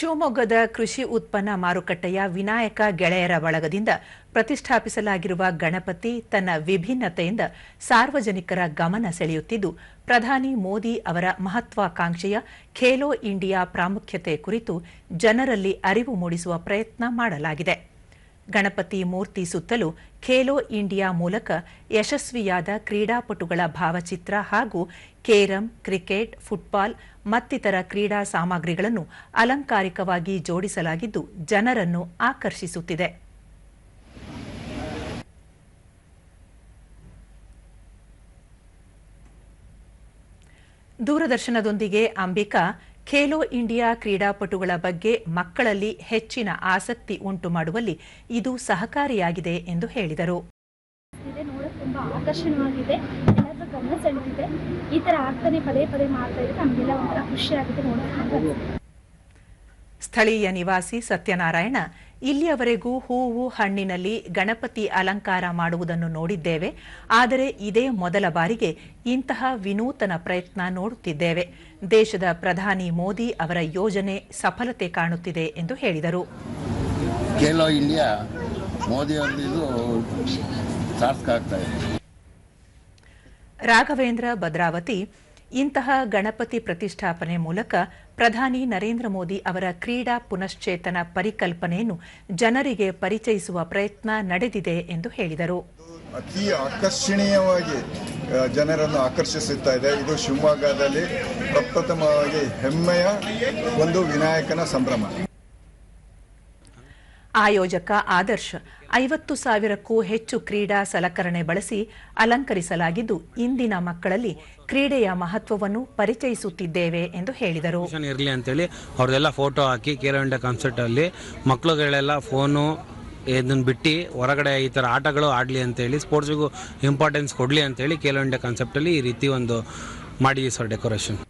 ಶಿವಮೊಗ್ಗದ ಕೃಷಿ ಉತ್ಪನ್ನ ಮಾರುಕಟ್ಟೆಯ ವಿನಾಯಕ ಗೆಳೆಯರ ಬಳಗದಿಂದ ಪ್ರತಿಷ್ಠಾಪಿಸಲಾಗಿರುವ ಗಣಪತಿ ತನ್ನ ವಿಭಿನ್ನತೆಯಿಂದ ಸಾರ್ವಜನಿಕರ ಗಮನ ಸೆಳೆಯುತ್ತಿದ್ದು, ಪ್ರಧಾನಿ ಮೋದಿ ಅವರ ಮಹತ್ವಾಕಾಂಕ್ಷೆಯ ಖೇಲೋ ಇಂಡಿಯಾ ಪ್ರಾಮುಖ್ಯತೆ ಕುರಿತು ಜನರಲ್ಲಿ ಅರಿವು ಮೂಡಿಸುವ ಪ್ರಯತ್ನ ಮಾಡಲಾಗಿದೆ. ಗಣಪತಿ ಮೂರ್ತಿ ಸುತ್ತಲೂ ಖೇಲೋ ಇಂಡಿಯಾ ಮೂಲಕ ಯಶಸ್ವಿಯಾದ ಕ್ರೀಡಾಪಟುಗಳ ಭಾವಚಿತ್ರ ಹಾಗೂ ಕೇರಂ, ಕ್ರಿಕೆಟ್, ಫುಟ್ಬಾಲ್ ಮತ್ತಿತರ ಕ್ರೀಡಾ ಸಾಮಗ್ರಿಗಳನ್ನು ಅಲಂಕಾರಿಕವಾಗಿ ಜೋಡಿಸಲಾಗಿದ್ದು ಜನರನ್ನು ಆಕರ್ಷಿಸುತ್ತಿದೆ. ದೂರದರ್ಶನದೊಂದಿಗೆ ಅಂಬಿಕಾ ಖೇಲೋ ಇಂಡಿಯಾ ಕ್ರೀಡಾಪಟುಗಳ ಬಗ್ಗೆ ಮಕ್ಕಳಲ್ಲಿ ಹೆಚ್ಚಿನ ಆಸಕ್ತಿ ಉಂಟು ಮಾಡುವಲ್ಲಿ ಇದು ಸಹಕಾರಿಯಾಗಿದೆ ಎಂದು ಹೇಳಿದರು. ತುಂಬಾ ಆಕರ್ಷಣವಾಗಿದೆ. ಎಲ್ಲರ ಗಮನ ಸೆಳೆದಿದೆ ಈ ತರ ಆಗ್ತಾನೆ ಪದೇ ಪದೇ ಮಾಡ್ತಾ ಇದ್ರೆ ನಮಗೆಲ್ಲ ಒಂಥರ ಖುಷಿ ಆಗುತ್ತೆ ಸ್ಥಳೀಯ ನಿವಾಸಿ ಸತ್ಯನಾರಾಯಣ ಇಲ್ಲಿಯವರೆಗೂ ಹೂವು ಹಣ್ಣಿನಲ್ಲಿ ಗಣಪತಿ ಅಲಂಕಾರ ಮಾಡುವುದನ್ನು ನೋಡಿದ್ದೇವೆ. ಆದರೆ ಇದೇ ಮೊದಲ ಬಾರಿಗೆ ಇಂತಹ ವಿನೂತನ ಪ್ರಯತ್ನ ನೋಡುತ್ತಿದ್ದೇವೆ. ದೇಶದ ಪ್ರಧಾನಿ ಮೋದಿ ಅವರ ಯೋಜನೆ ಸಫಲತೆ ಕಾಣುತ್ತಿದೆ ಎಂದು ಹೇಳಿದರು. ಖೇಲೋ ಇಂಡಿಯಾ ರಾಘವೇಂದ್ರ ಭದ್ರಾವತಿ ಇಂತಹ ಗಣಪತಿ ಪ್ರತಿಷ್ಠಾಪನೆ ಮೂಲಕ ಪ್ರಧಾನಿ ನರೇಂದ್ರ ಮೋದಿ ಅವರ ಕ್ರೀಡಾ ಪುನಶ್ಚೇತನ ಪರಿಕಲ್ಪನೆಯನ್ನು ಜನರಿಗೆ ಪರಿಚಯಿಸುವ ಪ್ರಯತ್ನ ನಡೆದಿದೆ ಎಂದು ಹೇಳಿದರು. ಅತಿ ಆಕರ್ಷಣೀಯವಾಗಿ ಜನರನ್ನು ಆಕರ್ಷಿಸುತ್ತಾ ಇದೆ. ಇದು ಶಿವಮೊಗ್ಗದಲ್ಲಿ ಪ್ರಪ್ರಥಮವಾಗಿ ಹೆಮ್ಮೆಯ ಒಂದು ವಿನಾಯಕನ ಸಂಭ್ರಮ. ಆಯೋಜಕ ಆದರ್ಶ್ ಐವತ್ತು ಸಾವಿರಕ್ಕೂ ಹೆಚ್ಚು ಕ್ರೀಡಾ ಸಲಕರಣೆ ಬಳಸಿ ಅಲಂಕರಿಸಲಾಗಿದ್ದು ಇಂದಿನ ಮಕ್ಕಳಲ್ಲಿ ಕ್ರೀಡೆಯ ಮಹತ್ವವನ್ನು ಪರಿಚಯಿಸುತ್ತಿದ್ದೇವೆ ಎಂದು ಹೇಳಿದರು. ಇರಲಿ ಅಂತೇಳಿ ಅವ್ರದೆಲ್ಲ ಫೋಟೋ ಹಾಕಿ ಕೇರಳ ಇಂಡಿಯಾ ಕಾನ್ಸರ್ಟಲ್ಲಿ ಮಕ್ಕಳುಗಳೆಲ್ಲ ಫೋನು ಇದನ್ನು ಬಿಟ್ಟು ಹೊರಗಡೆ ಈ ಥರ ಆಟಗಳು ಆಡಲಿ ಅಂತೇಳಿ ಸ್ಪೋರ್ಟ್ಸಿಗೂ ಇಂಪಾರ್ಟೆನ್ಸ್ ಕೊಡಲಿ ಅಂತೇಳಿ ಕೇಲೋ ಇಂಡಿಯಾ ಕಾನ್ಸೆಪ್ಟಲ್ಲಿ ಈ ರೀತಿ ಒಂದು ಮಾಡಿದ್ದೀವಿ ಸರ್ ಡೆಕೋರೇಷನ್